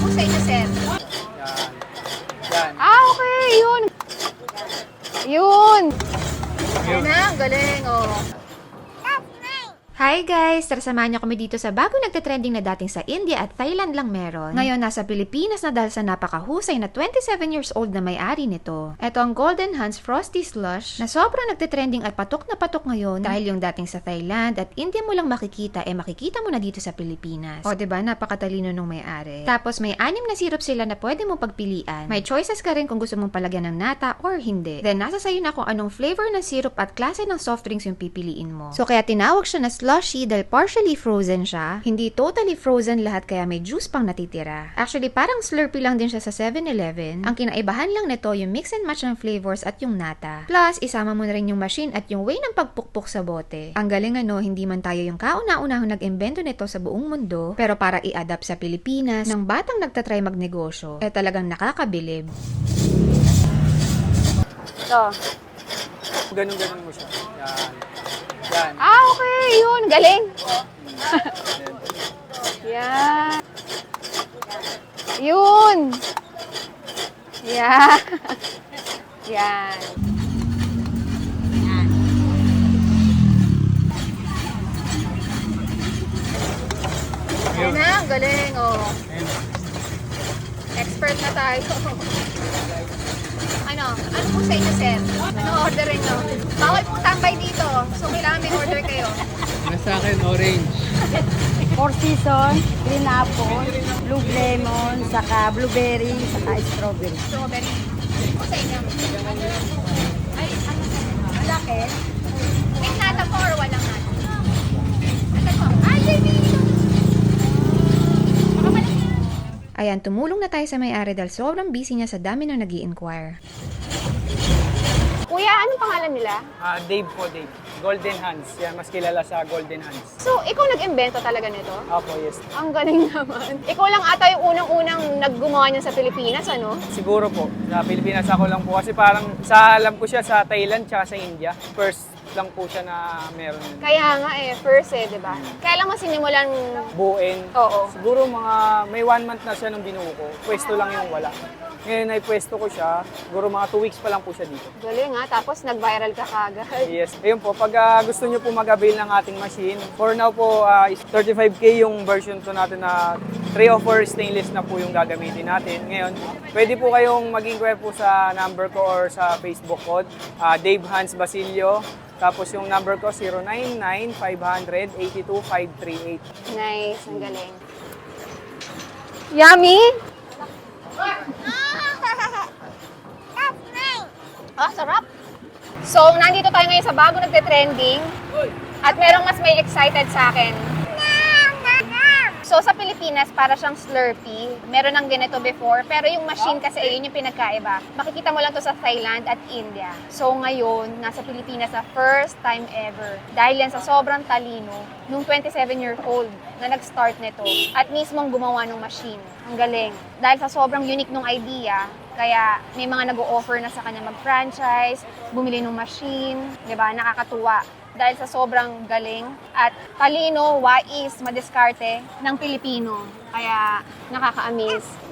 po sa inyo, sir? Yan. Yan. Ah, okay. Yun. Yun. Yan na, ang galing. Oh. Hi guys! Tara niyo kami dito sa bago nagte-trending na dating sa India at Thailand lang meron. Ngayon nasa Pilipinas na dahil sa napakahusay na 27 years old na may-ari nito. Ito ang Golden Hans Frosty Slush na sobrang nagte-trending at patok na patok ngayon dahil yung dating sa Thailand at India mo lang makikita eh makikita mo na dito sa Pilipinas. O ba napakatalino nung may-ari. Tapos may anim na syrup sila na pwede mo pagpilian. May choices ka rin kung gusto mong palagyan ng nata or hindi. Then nasa sayo na kung anong flavor ng syrup at klase ng soft drinks yung pipiliin mo. So kaya tinawag siya na slushy dahil partially frozen siya. Hindi totally frozen lahat kaya may juice pang natitira. Actually parang slurpee lang din siya sa 7-Eleven. Ang kinaibahan lang nito yung mix and match ng flavors at yung nata. Plus isama mo na rin yung machine at yung way ng pagpukpok sa bote. Ang galing ano, hindi man tayo yung kauna-unahang nag-imbento nito sa buong mundo, pero para i-adapt sa Pilipinas, ng batang nagtatry magnegosyo, eh talagang nakakabilib. Ito. Ganun-ganun mo siya. Yan. Yan. Ah, okay. Yun. Galing. Yan. Yun. Yan. Yan. Yan na, galing. Oh. Expert na tayo. ano? Ano po sa inyo, sir? Ano ordering nyo? Bawal pong tambay dito. So, kailangan may order kayo. Nasa akin, orange. Four season, green apple, blue lemon, saka blueberry, saka strawberry. Strawberry. Ano po sa inyo? Ay, ano? Malaki? May nata po or walang nata? Nata po. Ay, baby! Baka malaki. Ayan, tumulong na tayo sa may-ari dahil sobrang busy niya sa dami na nag inquire Kuya, anong pangalan nila? Ah, Dave po, Dave. Golden Hands. Yan, mas kilala sa Golden Hands. So, ikaw nag-invento talaga nito? Apo, yes. Ang galing naman. Ikaw lang ata yung unang-unang naggumawa niyan sa Pilipinas, ano? Siguro po, sa Pilipinas ako lang po. Kasi parang sa alam ko siya sa Thailand tsaka sa India. First lang po siya na meron. Kaya nga eh, first eh, di ba? Kaya lang mo sinimulan, buuin. oo. Siguro mga may one month na siya nung binuo ko. Pwesto lang yung wala. Ngayon ay pwesto ko siya. Siguro mga two weeks pa lang po siya dito. Galing ha, tapos nag-viral ka kagad. Yes. Ayun po, pag ah, gusto nyo po mag-avail ng ating machine, for now po, ah, is 35K yung version to natin na 3 of 4 stainless na po yung gagamitin natin. Ngayon, pwede po kayong mag-inquire po sa number ko or sa Facebook code, ah, Dave Hans Basilio. Tapos yung number ko, 099-500-82538. Nice, ang galing. Yummy! Ah, sarap! So, nandito tayo ngayon sa bago nagte-trending at merong mas may excited sa akin. So, sa Pilipinas, para siyang Slurpee. Meron ng ganito before, pero yung machine kasi, yun yung pinagkaiba. Makikita mo lang to sa Thailand at India. So, ngayon, nasa Pilipinas sa first time ever. Dahil yan sa sobrang talino, nung 27 year old na nag-start nito at mismong gumawa ng machine. Ang galing. Dahil sa sobrang unique nung idea, kaya may mga nag-o-offer na sa kanya mag-franchise, bumili ng machine, di ba? Nakakatuwa. Dahil sa sobrang galing at talino, wais, madiskarte ng Pilipino. Kaya nakaka-amaze.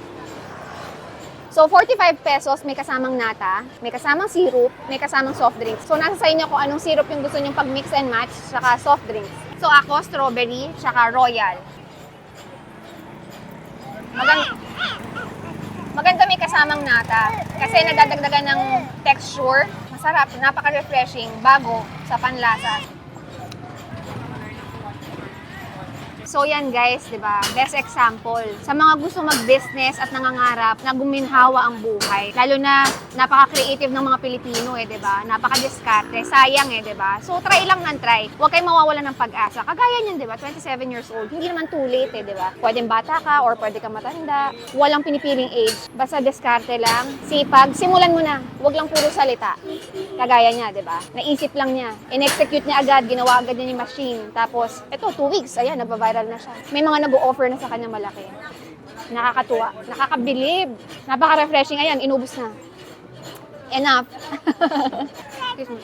So, 45 pesos, may kasamang nata, may kasamang syrup, may kasamang soft drinks. So, nasa sa inyo kung anong syrup yung gusto nyo pag mix and match, saka soft drinks. So, ako, strawberry, saka royal. Maganda, maganda may kasamang nata kasi nadadagdagan ng texture. Masarap, napaka-refreshing, bago sa panlasa. So yan guys, 'di ba? Best example. Sa mga gusto mag-business at nangangarap na guminhawa ang buhay. Lalo na napaka-creative ng mga Pilipino eh, 'di ba? Napaka-diskarte. Sayang eh, 'di ba? So try lang ng try. Huwag kayong mawawalan ng pag-asa. Kagaya niyan, 'di ba? 27 years old. Hindi naman too late eh, 'di ba? Pwedeng bata ka or pwede ka matanda. Walang pinipiling age. Basta diskarte lang. Sipag. Simulan mo na. Huwag lang puro salita. Kagaya niya, 'di ba? Naisip lang niya. In-execute niya agad, ginawa agad niya yung machine. Tapos, eto, two weeks, ayan, tumagal na siya. May mga nag-offer na sa kanya malaki. Nakakatuwa, nakakabilib. Napaka-refreshing. Ayan, inubos na. Enough. Excuse me.